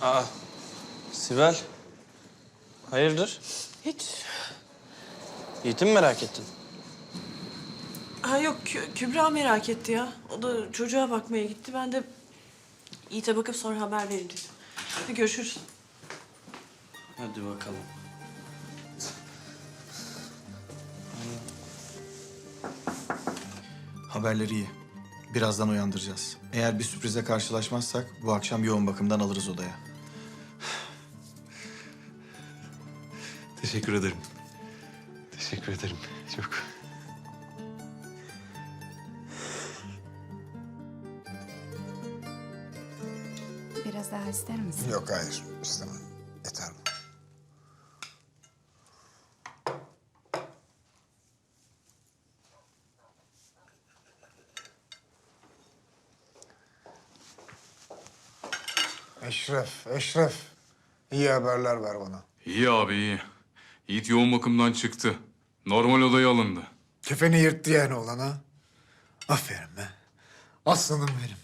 Aa, Sibel. Hayırdır? Hiç. Yiğit'i mi merak ettin? Ha yok Kü- Kübra merak etti ya. O da çocuğa bakmaya gitti. Ben de Yiğit'e bakıp sonra haber vereyim dedim. Hadi görüşürüz. Hadi bakalım. Haberleri iyi. Birazdan uyandıracağız. Eğer bir sürprize karşılaşmazsak bu akşam yoğun bakımdan alırız odaya. Teşekkür ederim. Teşekkür ederim. Çok. Biraz daha ister misin? Yok hayır istemem. Yeter bu. Eşref, Eşref. İyi haberler ver bana. İyi abi iyi. Yiğit yoğun bakımdan çıktı. Normal odaya alındı. Kefeni yırttı yani olana. Aferin be. Aslanım benim.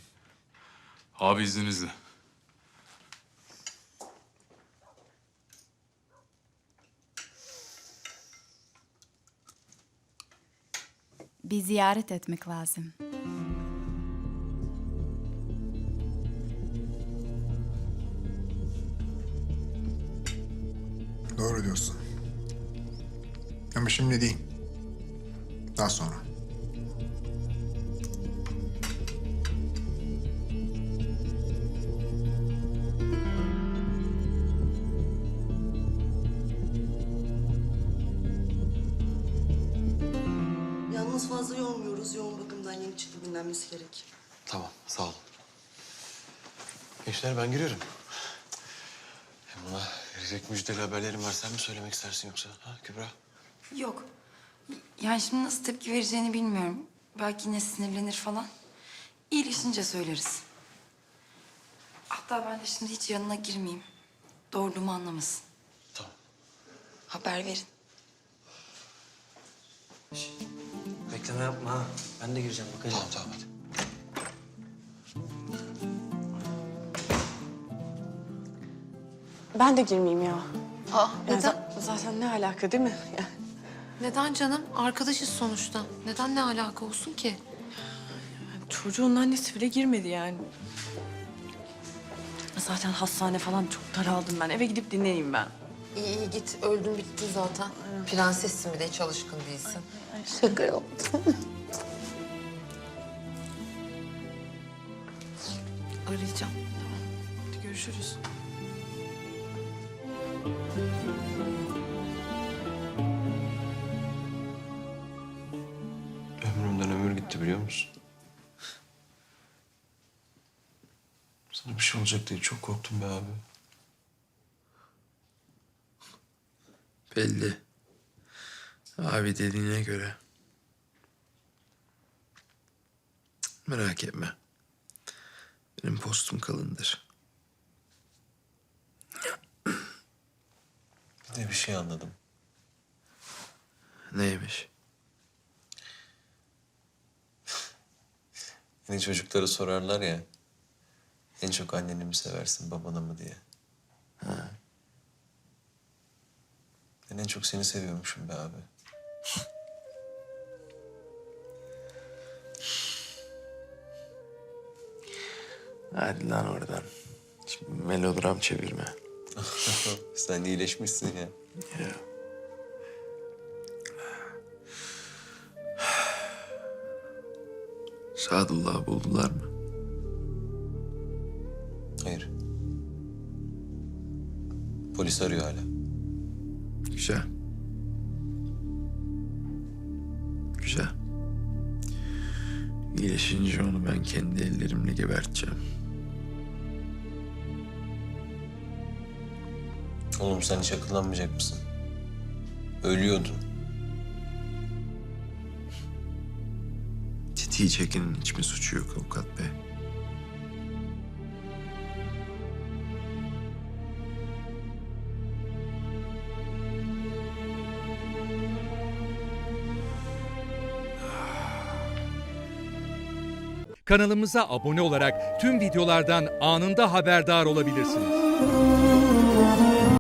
Abi izninizle. Bir ziyaret etmek lazım. Doğru diyorsun. Ama şimdi değil. Daha sonra. Yalnız fazla yormuyoruz. Yoğun bakımdan yeni çıktı dinlenmesi gerek. Tamam, sağ olun. Gençler ben giriyorum. Hem ona verecek müjdeli haberlerim var. Sen mi söylemek istersin yoksa? Ha Kübra? Yok. Yani şimdi nasıl tepki vereceğini bilmiyorum. Belki yine sinirlenir falan. İyileşince söyleriz. Hatta ben de şimdi hiç yanına girmeyeyim. Doğurduğumu anlamasın. Tamam. Haber verin. Bekleme yapma ha. Ben de gireceğim bakacağım. Tamam, tamam hadi. Ben de girmeyeyim ya. Aa, Yani neden? za- zaten ne alaka değil mi? Yani Neden canım? Arkadaşız sonuçta. Neden ne alaka olsun ki? çocuğun annesi bile girmedi yani. Zaten hastane falan çok daraldım ben. Eve gidip dinleneyim ben. İyi iyi git. Öldün bitti zaten. Prensessin bir de hiç alışkın değilsin. Şaka yaptım. Arayacağım. Hadi görüşürüz. Ömrümden ömür gitti biliyor musun? Sana bir şey olacak diye çok korktum be abi. Belli. Abi dediğine göre. Merak etme. Benim postum kalındır. De bir şey anladım. Neymiş? Hani çocuklara sorarlar ya. En çok anneni mi seversin, babanı mı diye. Ben en çok seni seviyormuşum be abi. Hadi lan oradan. Şimdi melodram çevirme. Sen iyileşmişsin ya. Ya. Sadullah'ı buldular mı? Hayır. Polis arıyor hala. Güzel. Güzel. İyileşince onu ben kendi ellerimle geberteceğim. Oğlum sen hiç akıllanmayacak mısın? Ölüyordun. Tetiği çekenin hiçbir suçu yok avukat bey. Kanalımıza abone olarak tüm videolardan anında haberdar olabilirsiniz.